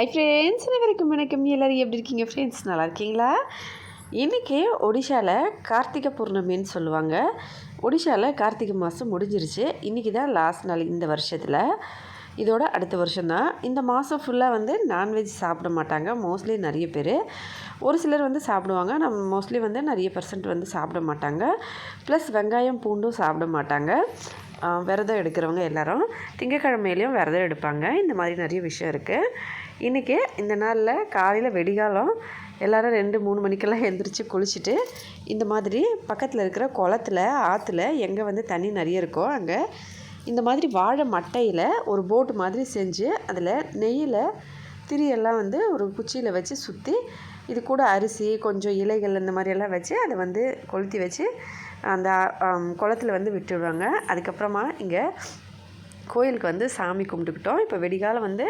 Hi friends அனைவருக்கும் வணக்கம். எல்லோரும் எப்படி இருக்கீங்க ஃப்ரெண்ட்ஸ் நல்லா இருக்கீங்களா? இன்றைக்கி ஒடிஷாவில் கார்த்திகை பூர்ணமின்னு சொல்லுவாங்க. ஒடிஷாவில் கார்த்திகை மாதம் முடிஞ்சிருச்சு. இன்றைக்கி தான் லாஸ்ட் நாள் இந்த வருஷத்தில். இதோட அடுத்த வருஷம்தான் இந்த மாதம் ஃபுல்லாக வந்து நான்வெஜ் சாப்பிட மாட்டாங்க. மோஸ்ட்லி நிறைய பேர். ஒரு சிலர் வந்து சாப்பிடுவாங்க. நம்ம மோஸ்ட்லி வந்து நிறைய பர்சன்ட் வந்து சாப்பிட மாட்டாங்க. ப்ளஸ் வெங்காயம் பூண்டும் சாப்பிட மாட்டாங்க. விரதம் எடுக்கிறவங்க எல்லாரும். திங்கக்கிழமையிலையும் விரதம் எடுப்பாங்க. இந்த மாதிரி நிறைய விஷயம் இருக்குது இன்றைக்கி இந்த நாளில் காலையில் வெடிகாலம் எல்லோரும் ரெண்டு மூணு மணிக்கெல்லாம் எழுந்திரிச்சு குளிச்சுட்டு இந்த மாதிரி பக்கத்தில் இருக்கிற குளத்துல ஆற்றுல எங்கே வந்து தண்ணி நிறைய இருக்கோ அங்கே இந்த மாதிரி வாழை மட்டையில் ஒரு போட்டு மாதிரி செஞ்சு அதில் நெய்யில் திரியெல்லாம் வந்து ஒரு குச்சியில் வச்சு சுற்றி இது கூட அரிசி கொஞ்சம் இலைகள் இந்த மாதிரியெல்லாம் வச்சு அதை வந்து கொளுத்தி வச்சு அந்த குளத்தில் குளத்துல வந்து விட்டுடுவாங்க அதுக்கப்புறமா இங்கே கோயிலுக்கு வந்து சாமி கும்பிட்டுக்கிட்டோம். இப்போ வெடிகாலம் வந்து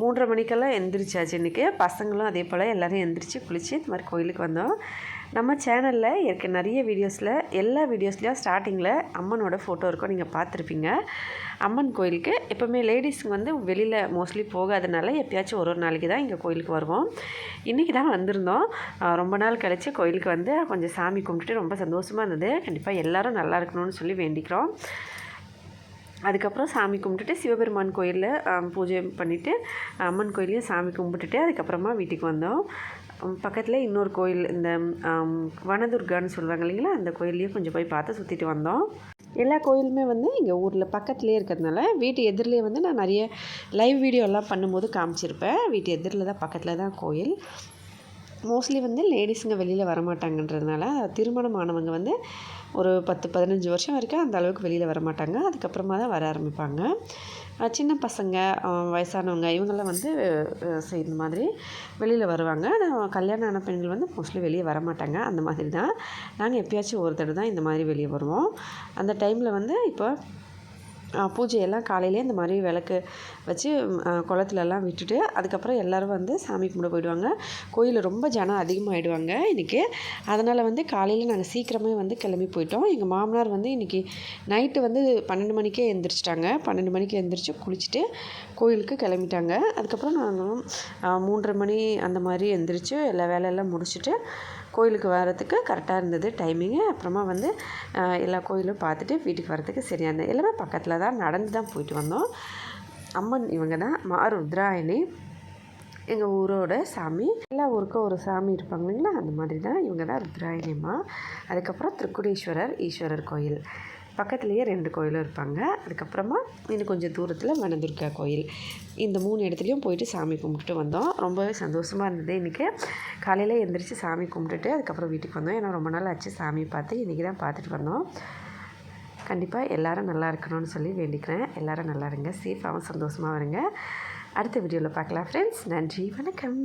மூன்றரை மணிக்கெல்லாம் எந்திரிச்சாச்சு இன்றைக்கி பசங்களும் அதே போல் எல்லோரும் எந்திரிச்சு குளித்து இந்த மாதிரி கோயிலுக்கு வந்தோம். நம்ம சேனலில் இருக்க நிறைய வீடியோஸில் எல்லா வீடியோஸ்லேயும் ஸ்டார்டிங்கில் அம்மனோட ஃபோட்டோ இருக்கும். நீங்கள் பார்த்துருப்பீங்க. அம்மன் கோயிலுக்கு. எப்போவுமே லேடிஸுங்க வந்து வெளியில் மோஸ்ட்லி போகாதனால எப்பயாச்சும் ஒரு ஒரு நாளைக்கு தான் இங்கே கோயிலுக்கு வருவோம். இன்றைக்கி தான் வந்திருந்தோம். ரொம்ப நாள் கழித்து கோயிலுக்கு வந்து கொஞ்சம் சாமி கும்பிட்டுட்டு ரொம்ப சந்தோஷமாக இருந்தது. கண்டிப்பாக எல்லோரும் நல்லா இருக்கணும்னு சொல்லி வேண்டிக்கிறோம். அதுக்கப்புறம் சாமி கும்பிட்டுட்டு சிவபெருமான் கோயிலில் பூஜை பண்ணிவிட்டு அம்மன் கோயிலையும் சாமி கும்பிட்டுட்டு அதுக்கப்புறமா வீட்டுக்கு வந்தோம். பக்கத்தில் இன்னொரு கோயில் இந்த வனதுர்கான்னு சொல்லுவாங்க இல்லைங்களா அந்த கோயிலையும் கொஞ்சம் போய் பார்த்து சுற்றிட்டு வந்தோம். எல்லா கோயிலுமே வந்து இங்கே ஊரில் பக்கத்துலேயே இருக்கிறதுனால வீட்டு எதிரிலே வந்து நான் நிறைய லைவ் வீடியோலாம் பண்ணும்போது காமிச்சிருப்பேன். வீட்டு எதிரில் தான் பக்கத்தில் தான் கோயில். மோஸ்ட்லி வந்து லேடிஸுங்க வெளியில் வரமாட்டாங்கன்றதுனால திருமணமானவங்க வந்து ஒரு பத்து பதினஞ்சு வருஷம் வரைக்கும் அந்த அளவுக்கு வெளியில் வரமாட்டாங்க. அதுக்கப்புறமா தான் வர ஆரம்பிப்பாங்க. சின்ன பசங்க வயசானவங்க இவங்கெல்லாம் வந்து இந்த மாதிரி வெளியில் வருவாங்க. ஆனால் கல்யாணம் ஆன பெண்கள் வந்து மோஸ்ட்லி வெளியே வரமாட்டாங்க. அந்த மாதிரி தான். நாங்கள் எப்பயாச்சும் ஒரு தடவை தான் இந்த மாதிரி வெளியே வருவோம். அந்த டைமில் வந்து இப்போ பூஜையெல்லாம் காலையிலே இந்த மாதிரி விளக்கு வச்சு குளத்துலலாம் விட்டுட்டு அதுக்கப்புறம் எல்லோரும் வந்து சாமி கும்பிட போயிடுவாங்க. கோயிலில் ரொம்ப ஜனம் அதிகமாகிடுவாங்க இன்றைக்கி அதனால் வந்து காலையில் நாங்கள் சீக்கிரமே வந்து கிளம்பி போயிட்டோம். எங்கள் மாமனார் வந்து இன்றைக்கி நைட்டு வந்து பன்னெண்டு மணிக்கே எழுந்திரிச்சிட்டாங்க பன்னெண்டு மணிக்கு எழுந்திரிச்சு குளிச்சுட்டு கோயிலுக்கு கிளம்பிட்டாங்க. அதுக்கப்புறம் நாங்களும் மூன்றரை மணி அந்த மாதிரி எழுந்திரிச்சு எல்லா வேலையெல்லாம் முடிச்சுட்டு கோயிலுக்கு வர்றதுக்கு கரெக்டாக இருந்தது டைமிங்கு. அப்புறமா வந்து எல்லா கோயிலும் பார்த்துட்டு வீட்டுக்கு வரத்துக்கு சரியாக இருந்தது. எல்லாமே பக்கத்தில் தான் நடந்து தான் போயிட்டு வந்தோம். அம்மன் இவங்க தான் மா ருத்ராயணி எங்கள் ஊரோட சாமி. எல்லா ஊருக்கும் ஒரு சாமி இருப்பாங்க இல்லைங்களா? அந்த மாதிரி தான் இவங்க தான் ருத்ராயணியம்மா அதுக்கப்புறம் திருக்குடீஸ்வரர் ஈஸ்வரர் கோயில். பக்கத்துலேயே ரெண்டு கோயிலும் இருப்பாங்க. அதுக்கப்புறமா இன்னும் கொஞ்சம் தூரத்தில் வனதுர்கா கோயில். இந்த மூணு இடத்துலையும் போயிட்டு சாமி கும்பிட்டு வந்தோம். ரொம்பவே சந்தோஷமாக இருந்தது. இன்றைக்கி காலையில் எழுந்திரிச்சு சாமி கும்பிட்டுட்டு அதுக்கப்புறம் வீட்டுக்கு வந்தோம். ஏன்னா ரொம்ப நாள் ஆச்சு சாமி பார்த்து இன்றைக்கி தான் பார்த்துட்டு வந்தோம். கண்டிப்பாக எல்லோரும் நல்லா இருக்கணும்னு சொல்லி வேண்டிக்கிறேன். எல்லோரும் நல்லா இருங்க. சேஃபாகவும் சந்தோஷமாக இருங்க. அடுத்த வீடியோவில் பார்க்கலாம் ஃப்ரெண்ட்ஸ் நன்றி. வணக்கம்.